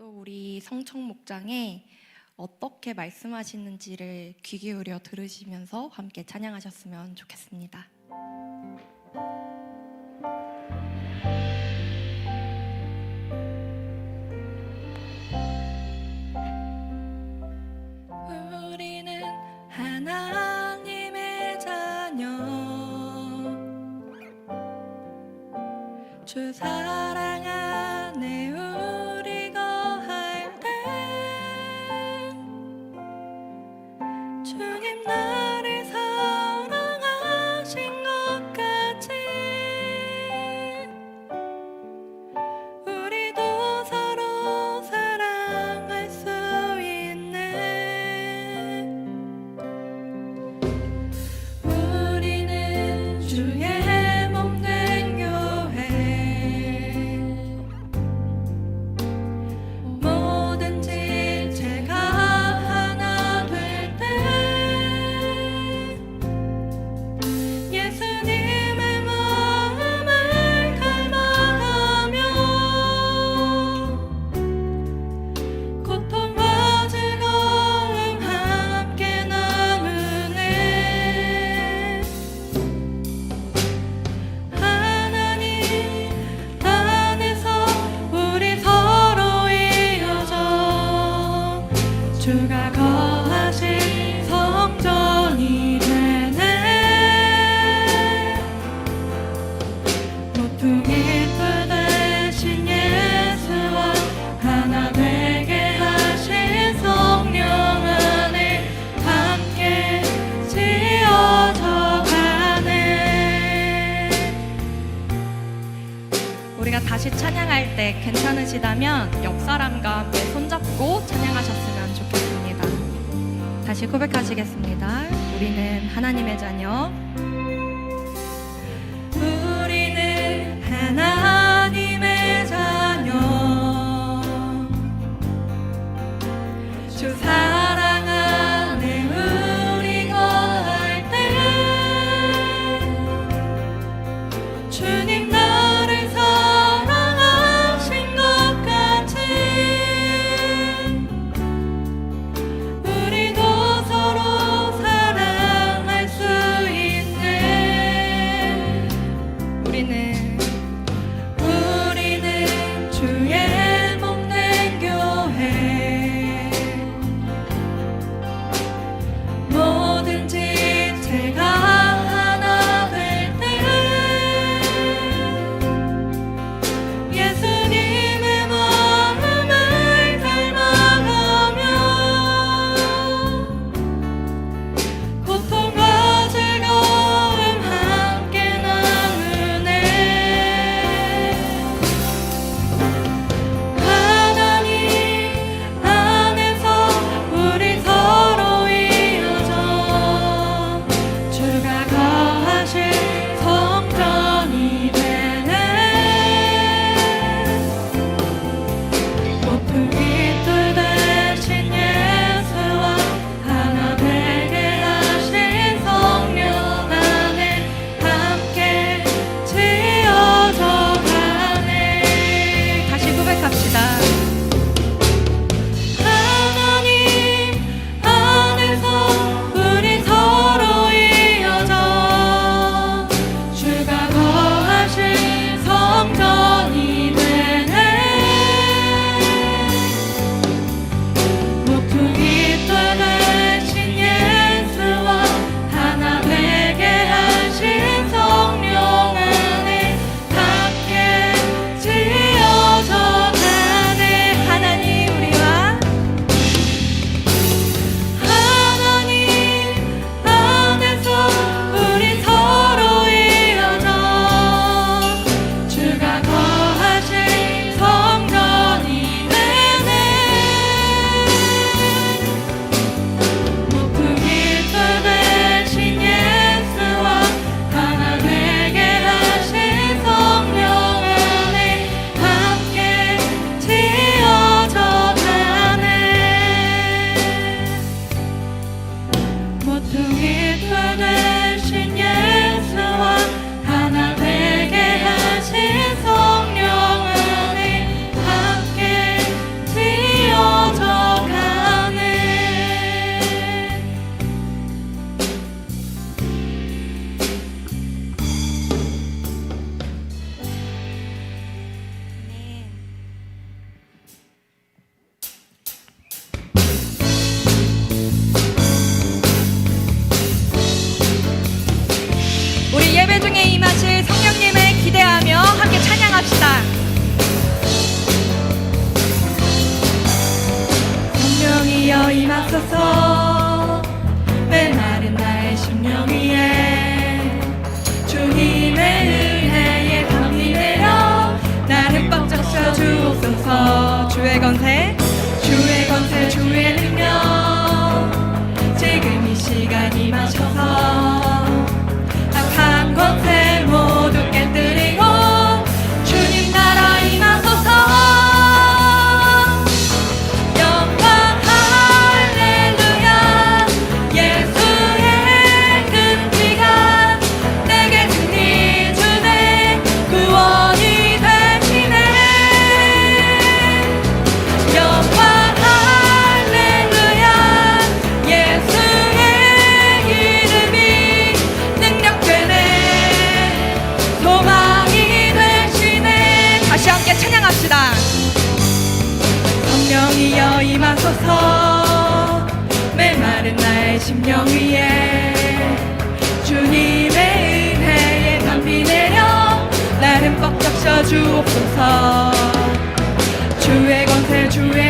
또 우리 성청 목장에 어떻게 말씀하시는지를 귀 기울여 들으시면서 함께 찬양하셨으면 좋겠습니다. 주가 거하신 성전이 되네. 모퉁이 불 대신 예수와 하나 되게 하신 성령 안에 함께 지어져 가네. 우리가 다시 찬양할 때 괜찮으시다면 옆 사람과 손잡고 다시 고백하시겠습니다. 우리는 하나님의 자녀. 주옵소서. 주의 권세 주의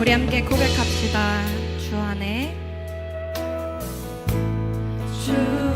우리 함께 고백합시다. 주 안에 주